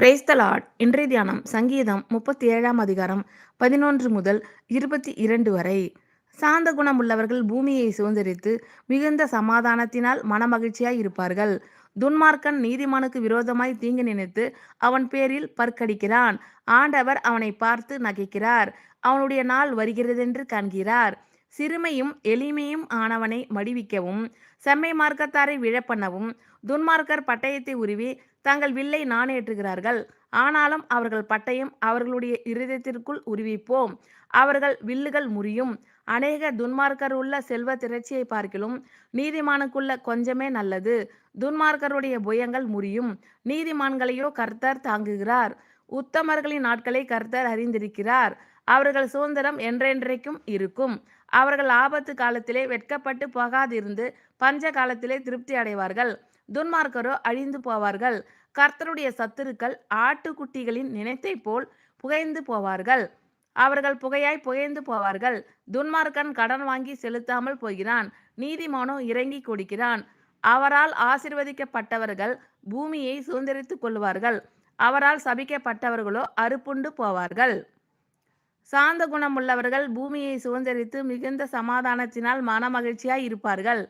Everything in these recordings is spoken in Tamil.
பிரைஸ்தலாட் இன்றைய தியானம் சங்கீதம் முப்பத்தி ஏழாம் அதிகாரம் பதினொன்று முதல் இருபத்தி இரண்டு வரை. சாந்த குணம் உள்ளவர்கள் பூமியை சுதந்திரித்து மிகுந்த சமாதானத்தினால் மனமகிழ்ச்சியாய் இருப்பார்கள். துன்மார்க்கன் நீதிமானுக்கு விரோதமாய் தீங்கு நினைத்து அவன் பேரில் பற்கடிக்கிறான். ஆண்டவர் அவனை பார்த்து நகைக்கிறார். அவனுடைய நாள் வருகிறதென்று காண்கிறார். சிறுமையும் எளிமையும் ஆனவனை மடிவிக்கவும் செம்மை மார்க்கத்தாரை விழப்பண்ணவும் துன்மார்க்கர் பட்டயத்தை உருவி தங்கள் வில்லை நாணேற்றுகிறார்கள். ஆனாலும் அவர்கள் பட்டயம் அவர்களுடைய இருதயத்திற்குள் உருவிப்போம். அவர்கள் வில்லுகள் முறியும். அநேக துன்மார்க்கர் உள்ள செல்வ திரட்சியை பார்க்கிலும் நீதிமானுக்குள்ள கொஞ்சமே நல்லது. துன்மார்க்கருடைய புயங்கள் முறியும். நீதிமான்களையோ கர்த்தர் தாங்குகிறார். உத்தமர்களின் நாட்களை கர்த்தர் அறிந்திருக்கிறார். அவர்கள் சுதந்திரம் என்றென்றைக்கும் இருக்கும். அவர்கள் ஆபத்து காலத்திலே வெட்கப்பட்டு போகாதிருந்து பஞ்ச காலத்திலே திருப்தி அடைவார்கள். துன்மார்க்கரோ அழிந்து போவார்கள். கர்த்தருடைய சத்துருக்கள் ஆட்டுக்குட்டிகளின் நினைத்தை போல் புகைந்து போவார்கள். அவர்கள் புகையாய் புகைந்து போவார்கள். துன்மார்க்கன் கடன் வாங்கி செலுத்தாமல் போகிறான். நீதிமானோ இறங்கி கொடுக்கிறான். அவரால் ஆசிர்வதிக்கப்பட்டவர்கள் பூமியை சுதந்திரித்துக் கொள்வார்கள். அவரால் சபிக்கப்பட்டவர்களோ அறுப்புண்டு போவார்கள். சாந்த குணமுள்ளவர்கள் பூமியை சுதந்திரித்து மிகுந்த சமாதானத்தினால் மனமகிழ்ச்சியாய் இருப்பார்கள்.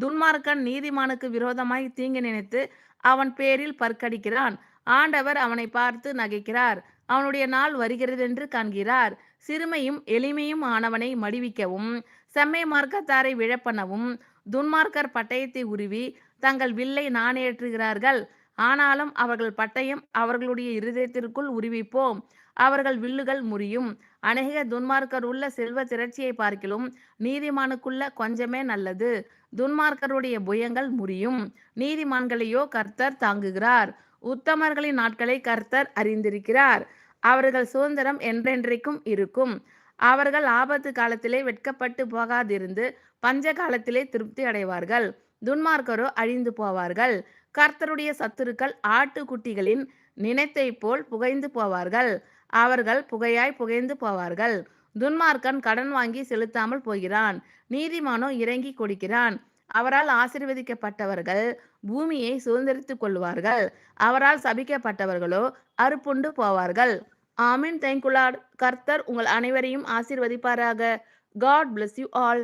துன்மார்க்கன் நீதிமானுக்கு விரோதமாய் தீங்கு நினைத்து அவன் பேரில் பற்கடிக்கிறான். ஆண்டவர் அவனை பார்த்து நகைக்கிறார். அவனுடைய நாள் வருகிறது என்று காண்கிறார். சிறுமையும் எளிமையும் ஆனவனை மடிவிக்கவும் செம்மை மார்க்கத்தாரை விழப்பண்ணவும் துன்மார்க்கர் பட்டயத்தை உருவி தங்கள் வில்லை நாணேற்றுகிறார்கள். ஆனாலும் அவர்கள் பட்டயம் அவர்களுடைய இருதயத்திற்குள் உருவிப்போம். அவர்கள் வில்லுகள் முறியும். அநேக துன்மார்க்கர் உள்ள செல்வ திரட்சியை பார்க்கிலும் நீதிமானுக்குள்ள கொஞ்சமே நல்லது. துன்மார்க்கருடைய புயங்கள் முறியும். நீதிமான்களையோ கர்த்தர் தாங்குகிறார். உத்தமர்களின் நாட்களை கர்த்தர் அறிந்திருக்கிறார். அவர்கள் சுதந்திரம் என்றென்றைக்கும் இருக்கும். அவர்கள் ஆபத்து காலத்திலே வெட்கப்பட்டு போகாதிருந்து பஞ்ச காலத்திலே திருப்தி அடைவார்கள். துன்மார்க்கரோ அழிந்து போவார்கள். கர்த்தருடைய சத்துருக்கள் ஆட்டுக்குட்டிகளின் நினைத்தை போல் புகைந்து போவார்கள். அவர்கள் புகையாய் புகைந்து போவார்கள். துன்மார்க்கன் கடன் வாங்கி செலுத்தாமல் போகிறான். நீதிமானோ இறங்கி கொடுக்கிறான். அவரால் ஆசிர்வதிக்கப்பட்டவர்கள் பூமியை சுதந்திரித்துக் கொள்வார்கள். அவரால் சபிக்கப்பட்டவர்களோ அறுப்புண்டு போவார்கள். ஆமீன். தேங்குலாட் கர்த்தர் உங்கள் அனைவரையும் ஆசிர்வதிப்பாராக. God bless you all